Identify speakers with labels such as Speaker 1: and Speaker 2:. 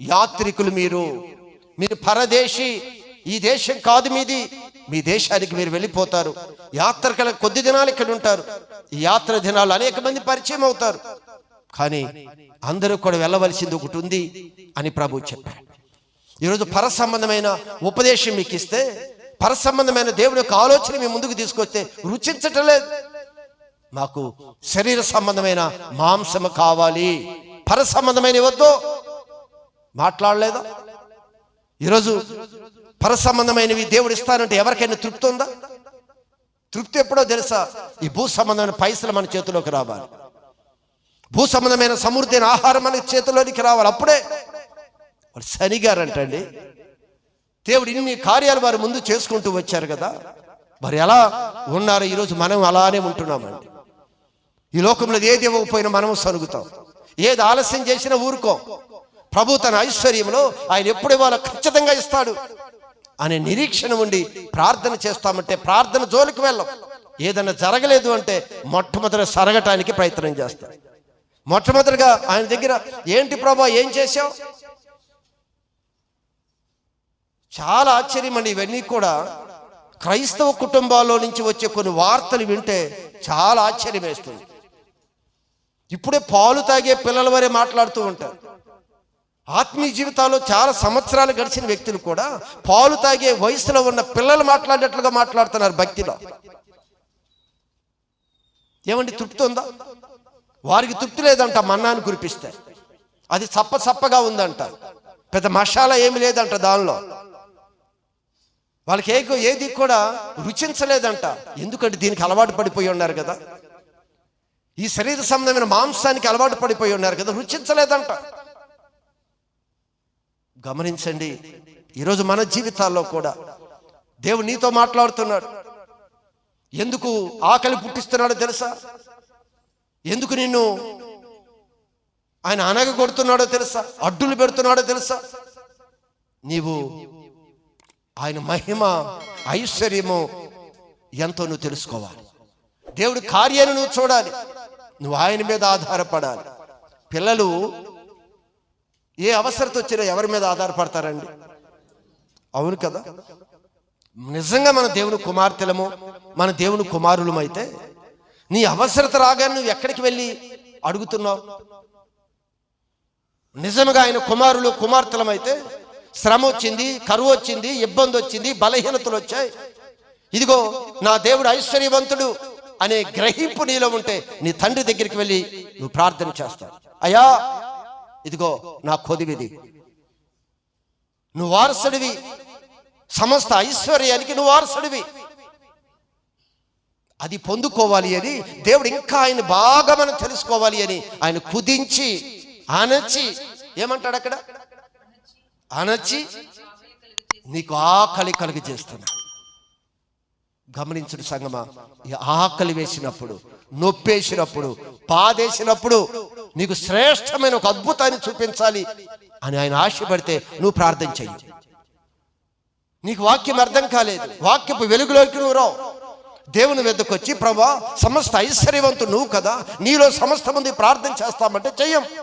Speaker 1: యాత్రికులు మీరు. మీరు పరదేశి. ఈ దేశం కాదు మీది. మీ దేశానికి మీరు వెళ్ళిపోతారు. యాత్రకల కొద్ది దినాలు ఇక్కడ ఉంటారు. ఈ యాత్ర దినాలు అనేక మంది పరిచయం అవుతారు. కానీ అందరూ కూడా వెళ్ళవలసింది ఒకటి ఉంది అని ప్రభు చెప్పాడు. ఈరోజు పర సంబంధమైన ఉపదేశం మీకు ఇస్తే పర సంబంధమైన దేవుడి యొక్క ఆలోచన మీ ముందుకు తీసుకొస్తే రుచించటం లేదు. మాకు శరీర సంబంధమైన మాంసము కావాలి. పర సంబంధమైన ఇవ్వద్దు మాట్లాడలేదా? ఈరోజు పరసంబంధమైనవి దేవుడు ఇస్తానంటే ఎవరికైనా తృప్తి ఉందా? తృప్తి ఎప్పుడో తెలుసా? ఈ భూ సంబంధమైన పైసలు మన చేతిలోకి రావాలి. భూ సంబంధమైన సమృద్ధి అయిన ఆహారం మన చేతిలోనికి రావాలి. అప్పుడే శనిగారు శనిగారంటండి. దేవుడు ఇన్ని కార్యాలు వారు ముందు చేసుకుంటూ వచ్చారు కదా. మరి ఎలా ఉన్నారు ఈరోజు మనం అలానే ఉంటున్నామండి. ఈ లోకంలో ఏది ఇవ్వకపోయినా మనము సరుగుతాం. ఏది ఆలస్యం చేసినా ఊరుకో. ప్రభు తన ఐశ్వర్యంలో ఆయన ఎప్పుడు ఇవ్వాలో ఖచ్చితంగా ఇస్తాడు అనే నిరీక్షణ ఉండి ప్రార్థన చేస్తామంటే ప్రార్థన జోలికి వెళ్ళం. ఏదైనా జరగలేదు అంటే మొట్టమొదటి సరగటానికి ప్రయత్నం చేస్తాం. మొట్టమొదటిగా ఆయన దగ్గర ఏంటి ప్రభా ఏం చేశావు? చాలా ఆశ్చర్యం అండి ఇవన్నీ కూడా. క్రైస్తవ కుటుంబాల్లో నుంచి వచ్చే కొన్ని వార్తలు వింటే చాలా ఆశ్చర్యం వేస్తుంది. ఇప్పుడే పాలు తాగే పిల్లల వరే మాట్లాడుతూ ఉంటారు. ఆత్మీయ జీవితాల్లో చాలా సంవత్సరాలు గడిచిన వ్యక్తులు కూడా పాలు తాగే వయసులో ఉన్న పిల్లలు మాట్లాడినట్లుగా మాట్లాడుతున్నారు భక్తిలో. ఏమండి తృప్తి ఉందా? వారికి తృప్తి లేదంట మన్నాను కురిపిస్తే. అది చప్ప చప్పగా ఉందంట. పెద్ద మసాలా ఏమి లేదంట దానిలో. వాళ్ళకి ఏ ఏది కూడా రుచించలేదంట. ఎందుకంటే దీనికి అలవాటు పడిపోయి ఉన్నారు కదా. ఈ శరీర సంబంధమైన మాంసానికి అలవాటు పడిపోయి ఉన్నారు కదా రుచించలేదంట. గమనించండి. ఈరోజు మన జీవితాల్లో కూడా దేవుడు నీతో మాట్లాడుతున్నాడు. ఎందుకు ఆకలి పుట్టిస్తున్నాడో తెలుసా? ఎందుకు నిన్ను ఆయన అనగ కొడుతున్నాడో తెలుసా? అడ్డులు పెడుతున్నాడో తెలుసా? నీవు ఆయన మహిమ ఐశ్వర్యము ఎంతో నువ్వు తెలుసుకోవాలి. దేవుడి కార్యాన్ని నువ్వు చూడాలి. నువ్వు ఆయన మీద ఆధారపడాలి. పిల్లలు ఏ అవసరత వచ్చినా ఎవరి మీద ఆధారపడతారండి? అవును కదా? నిజంగా మన దేవుని కుమార్తెలము మన దేవుని కుమారులం అయితే నీ అవసరత రాగానే నువ్వు ఎక్కడికి వెళ్ళి అడుగుతున్నావు? నిజంగా ఆయన కుమారులు కుమార్తెలమైతే శ్రమ వచ్చింది కరువు వచ్చింది ఇబ్బంది వచ్చింది బలహీనతలు వచ్చాయి. ఇదిగో నా దేవుడు ఐశ్వర్యవంతుడు అనే గ్రహింపు నీలో ఉంటే నీ తండ్రి దగ్గరికి వెళ్ళి నువ్వు ప్రార్థన చేస్తావు. అయ్యా ఇదిగో నా కొదివిది. నువ్వు వారసుడివి. సమస్త ఐశ్వర్యానికి నువ్వు వారసుడివి. అది పొందుకోవాలి అని దేవుడు ఇంకా ఆయన బాగా మనం తెలుసుకోవాలి అని ఆయన కుదించి అనచి ఏమంటాడు అక్కడ? అనచి నీకు ఆకలి కలిగి చేస్తున్నా. గమనించుడు సంగమా ఈ ఆకలి వేసినప్పుడు నొప్పేసినప్పుడు పాదేసినప్పుడు నీకు శ్రేష్టమైన ఒక అద్భుతాన్ని చూపించాలి అని ఆయన ఆశపడితే నువ్వు ప్రార్థన చెయ్యి. నీకు వాక్యం అర్థం కాలేదు. వాక్యపు వెలుగులోకి నువ్వు రావు. దేవుని వెద్దకొచ్చి ప్రభా సమస్త ఐశ్వర్యవంతు నువ్వు కదా. నీలో సమస్త మంది ప్రార్థన చేస్తామంటే చెయ్యం.